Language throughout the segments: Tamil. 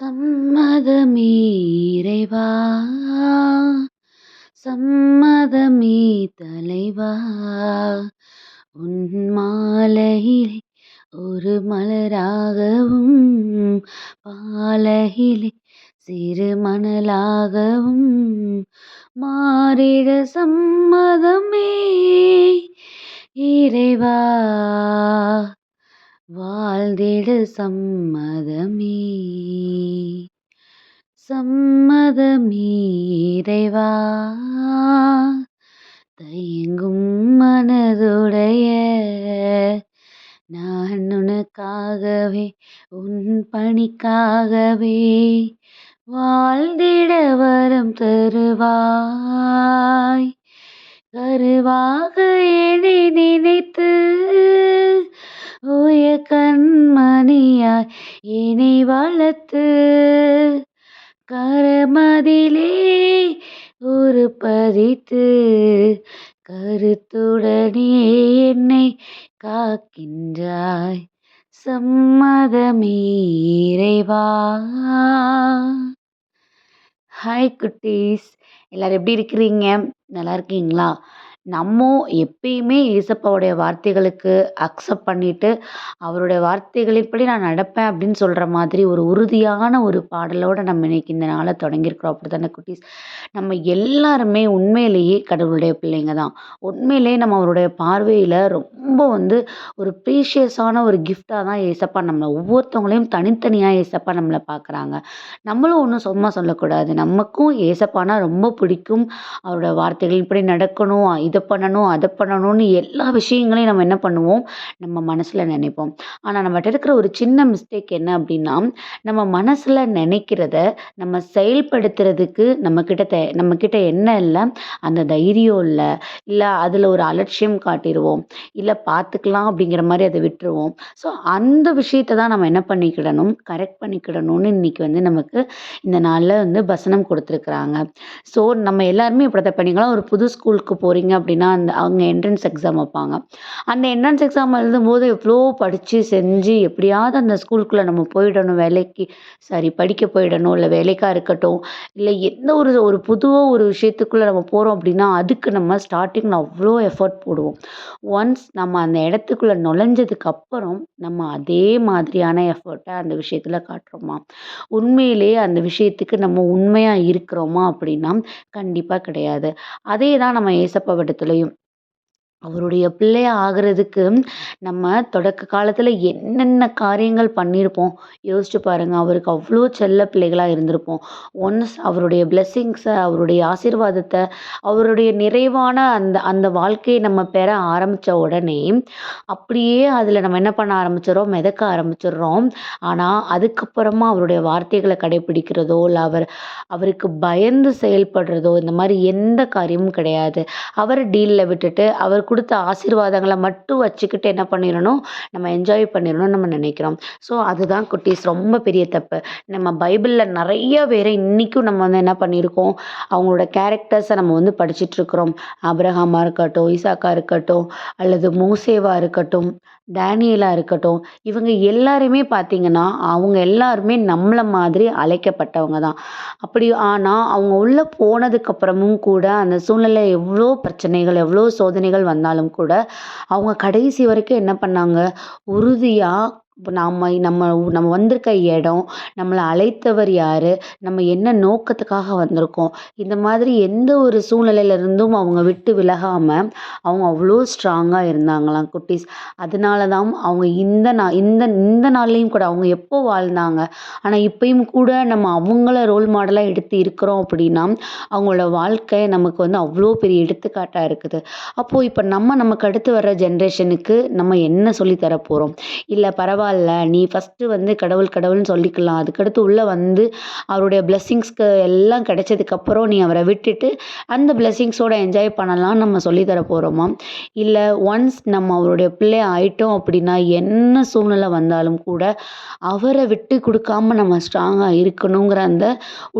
சம்மதமே இறைவா சம்மதமே தலைவா உன் மாலையிலே ஒரு மலராகவும் பாலையிலே சிறு மணலாகவும் மாறிட சம்மதமே இறைவா. வாழ்ந்திட சம்மதமே சம்மதமீரைவா? தயங்கும் மனதுடைய நான் உனக்காகவே உன் பணிக்காகவே வாழ்ந்திட வரம் தருவாய். கருவாக என்னை நினைத்து உய கண்மணியாய் என்னை வளர்த்து அதிலே ஒரு பதித்து கருத்துடனே என்னை காக்கின்றாய். சம்மதமே இறைவா. ஹாய் குட்டீஸ். எல்லோரும் எப்படி இருக்கிறீங்க? நல்லா இருக்கீங்களா? நம்ம எப்பயுமே ஏசப்பாவுடைய வார்த்தைகளுக்கு அக்செப்ட் பண்ணிட்டு அவருடைய வார்த்தைகளின்படி நான் நடப்பேன் அப்படின்னு சொல்கிற மாதிரி ஒரு உறுதியான ஒரு பாடலோடு நம்ம இன்னைக்கு இந்த நாளை தொடங்கியிருக்கிறோம். அப்படி தானே குட்டீஸ்? நம்ம எல்லாருமே உண்மையிலேயே கடவுளுடைய பிள்ளைங்க தான். உண்மையிலேயே நம்ம அவருடைய பார்வையில் ரொம்ப வந்து ஒரு ப்ரீஷியஸான ஒரு கிஃப்டாக தான் ஏசப்பா நம்மளை ஒவ்வொருத்தவங்களையும் தனித்தனியாக ஏசப்பா நம்மளை பார்க்குறாங்க. நம்மளும் ஒன்றும் சும்மா சொல்லக்கூடாது. நமக்கும் ஏசப்பானா ரொம்ப பிடிக்கும். அவரோட வார்த்தைகள் இப்படி நடக்கணும் இதை பண்ணணும் அதை பண்ணணும்னு எல்லா விஷயங்களையும் நம்ம என்ன பண்ணுவோம்? நம்ம மனசில் நினைப்போம். ஆனால் நம்மகிட்ட இருக்கிற ஒரு சின்ன மிஸ்டேக் என்ன அப்படின்னா நம்ம மனசில் நினைக்கிறத நம்ம செயல்படுத்துறதுக்கு நம்மக்கிட்ட த நம்மக்கிட்ட என்ன இல்லை அந்த தைரியம் இல்லை. இல்லை அதில் ஒரு அலட்சியம் காட்டிடுவோம் இல்லை பார்த்துக்கலாம் அப்படிங்கிற மாதிரி அதை விட்டுருவோம். ஸோ அந்த விஷயத்தை தான் நம்ம என்ன பண்ணிக்கிடணும்? கரெக்ட் பண்ணிக்கிடணும்னு இன்றைக்கி வந்து நமக்கு இந்த நாளில் வந்து வசனம் கொடுத்துருக்குறாங்க. ஸோ நம்ம எல்லாருமே இப்படி தான் பண்ணிக்கலாம். ஒரு புது ஸ்கூலுக்கு போகிறீங்க அப்படின்னா அந்த அவங்க என்ட்ரன்ஸ் எக்ஸாம் வைப்பாங்க. அந்த என்ட்ரன்ஸ் எக்ஸாம் எழுதும்போது எவ்வளோ படித்து செஞ்சு எப்படியாவது அந்த ஸ்கூலுக்குள்ளே நம்ம போயிடணும் வேலைக்கு சாரி படிக்க போயிடணும் இல்லை வேலைக்காக இருக்கட்டும் இல்லை எந்த ஒரு ஒரு புதுவாக ஒரு விஷயத்துக்குள்ளே நம்ம போகிறோம் அப்படின்னா அதுக்கு நம்ம ஸ்டார்டிங்கில் அவ்வளோ எஃபர்ட் போடுவோம். ஒன்ஸ் நம்ம அந்த இடத்துக்குள்ளே நுழைஞ்சதுக்கு அப்புறம் நம்ம அதே மாதிரியான எஃபர்ட்டை அந்த விஷயத்தில் காட்டுறோமா? உண்மையிலேயே அந்த விஷயத்துக்கு நம்ம உண்மையாக இருக்கிறோமா அப்படின்னா கண்டிப்பாக கிடையாது. அதே தான் நம்ம ஏசப்பாவிட்ட இடத்துலையும். அவருடைய பிள்ளையா ஆகிறதுக்கு நம்ம தொடக்க காலத்தில் என்னென்ன காரியங்கள் பண்ணியிருப்போம் யோசிச்சு பாருங்கள் அவருக்கு அவ்வளோ செல்ல பிள்ளைகளாக இருந்திருப்போம். ஒன்ஸ் அவருடைய பிளெஸ்ஸிங்ஸை அவருடைய ஆசீர்வாதத்தை அவருடைய நிறைவான அந்த அந்த வாழ்க்கையை நம்ம பெற ஆரம்பித்த உடனே அப்படியே அதில் நம்ம என்ன பண்ண ஆரம்பிச்சிடறோம்? மிதக்க ஆரம்பிச்சிடுறோம். ஆனால் அதுக்கப்புறமா அவருடைய வார்த்தைகளை கடைப்பிடிக்கிறதோ இல்லை அவர் அவருக்கு பயந்து செயல்படுறதோ இந்த மாதிரி எந்த காரியமும் கிடையாது. அவர் டீலில் விட்டுட்டு அவர் கொடுத்த ஆசீர்வாதங்களை மட்டும் வச்சுக்கிட்டு என்ன பண்ணிடணும் நம்ம என்ஜாய் பண்ணிடணும்னு நம்ம நினைக்கிறோம். ஸோ அதுதான் குட்டீஸ் ரொம்ப பெரிய தப்பு. நம்ம பைபிளில் நிறைய பேரை இன்றைக்கும் நம்ம வந்து என்ன பண்ணியிருக்கோம் அவங்களோட கேரக்டர்ஸை நம்ம வந்து படிச்சுட்ருக்குறோம் அப்ரஹாமாக இருக்கட்டும் ஈசாக்கா இருக்கட்டும் அல்லது மூசேவா இருக்கட்டும். டேனியலாக இருக்கட்டும் இவங்க எல்லாருமே பார்த்திங்கன்னா அவங்க எல்லாருமே நம்மளை மாதிரி அழைக்கப்பட்டவங்க தான். அப்படி ஆனால் அவங்க உள்ளே போனதுக்கப்புறமும் கூட அந்த சூழ்நிலை எவ்வளோ பிரச்சனைகள் எவ்வளோ சோதனைகள் வந்தாலும் கூட அவங்க கடைசி வரைக்கும் என்ன பண்ணாங்க? உறுதியாக நாம் நம்ம நம்ம வந்திருக்க இடம் நம்மளை அழைத்தவர் யார் நம்ம என்ன நோக்கத்துக்காக வந்திருக்கோம் இந்த மாதிரி எந்த ஒரு சூழ்நிலையிலிருந்தும் அவங்க விட்டு விலகாமல் அவங்க அவ்வளோ ஸ்ட்ராங்காக இருந்தாங்களாம் குட்டீஸ். அதனால தான் அவங்க இந்த நா இந்த இந்த நாள்லேயும் கூட அவங்க எப்போ வாழ்ந்தாங்க ஆனால் இப்பயும் கூட நம்ம அவங்கள ரோல் மாடலாக எடுத்து இருக்கிறோம் அப்படின்னா அவங்களோட வாழ்க்கை நமக்கு வந்து அவ்வளோ பெரிய எடுத்துக்காட்டாக இருக்குது. அப்போது இப்போ நம்ம நமக்கு அடுத்து வர்ற ஜென்ரேஷனுக்கு நம்ம என்ன சொல்லித்தர போகிறோம் இல்லை பரவாயில்ல பரவாயில்ல. நீ ஃபஸ்ட்டு வந்து கடவுள் கடவுள்னு சொல்லிக்கலாம். அதுக்கடுத்து உள்ளே வந்து அவருடைய பிளெஸ்ஸிங்ஸ்க்கு எல்லாம் கிடைச்சதுக்கப்புறம் நீ அவரை விட்டுட்டு அந்த பிளெஸ்ஸிங்ஸோட என்ஜாய் பண்ணலாம் நம்ம சொல்லித்தர போகிறோமா இல்லை ஒன்ஸ் நம்ம அவருடைய பிள்ளை ஆயிட்டோம் அப்படின்னா என்ன சூழ்நிலை வந்தாலும் கூட அவரை விட்டு கொடுக்காம நம்ம ஸ்ட்ராங்காக இருக்கணுங்கிற அந்த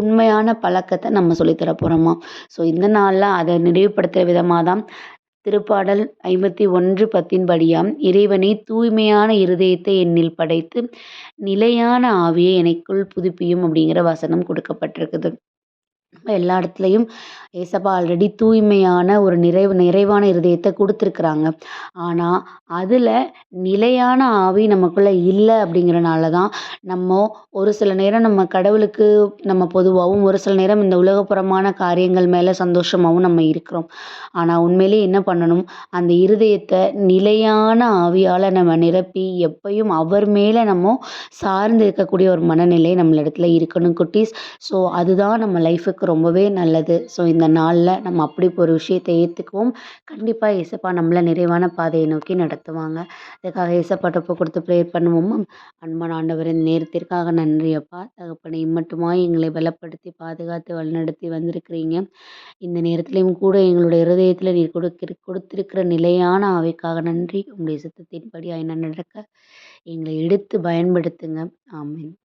உண்மையான பழக்கத்தை நம்ம சொல்லித்தர போகிறோமா ஸோ இந்த நாளில் அதை நினைவுபடுத்துகிற விதமாக தான் திருப்பாடல் ஐம்பத்தி ஒன்று பத்தின்படியாம் இறைவனே தூய்மையான இருதயத்தை என்னில் படைத்து நிலையான ஆவியை எனக்குள் புதுப்பியும் அப்படிங்கிற வசனம் கொடுக்கப்பட்டிருக்குது. எல்லா இடத்துலையும் ஏசப்பா ஆல்ரெடி தூய்மையான ஒரு நிறைவு நிறைவான இருதயத்தை கொடுத்துருக்குறாங்க. ஆனால் அதில் நிலையான ஆவி நமக்குள்ளே இல்லை அப்படிங்கிறனால தான் நம்ம ஒரு சில நேரம் நம்ம கடவுளுக்கு நம்ம பொதுவாகவும் ஒரு சில நேரம் இந்த உலகப்புறமான காரியங்கள் மேலே சந்தோஷமாகவும் நம்ம இருக்கிறோம். ஆனால் உண்மையிலேயே என்ன பண்ணணும்? அந்த இருதயத்தை நிலையான ஆவியால் நம்ம நிரப்பி எப்பயும் அவர் மேலே நம்ம சார்ந்து இருக்கக்கூடிய ஒரு மனநிலை நம்மளிடத்துல இருக்கணும் குட்டீஸ். ஸோ அதுதான் நம்ம லைஃபுக்கு ரொம்பவே நல்லது. ஸோ இந்த நாளில் நம்ம அப்படி ஒரு விஷயத்தை ஏற்றுக்குவோம் கண்டிப்பாக இயேசப்பா நம்மளை நிறைவான பாதையை நோக்கி நடத்துவாங்க. அதுக்காக ஏசப்பாட்ட கொடுத்து ப்ரேயர் பண்ணுவோம். அன்பான ஆண்டவர் இந்த நேரத்திற்காக நன்றி அப்பா. தகப்பனை மட்டுமா எங்களை பலப்படுத்தி பாதுகாத்து வழிநடத்தி வந்திருக்கிறீங்க. இந்த நேரத்திலையும் கூட எங்களுடைய இருதயத்தில் நீர் கொடுக்கிற கொடுத்திருக்கிற நிலையான அவைக்காக நன்றி. உங்களுடைய சித்தத்தின்படி என்ன நடக்க எங்களை எடுத்து பயன்படுத்துங்க. ஆமீன்.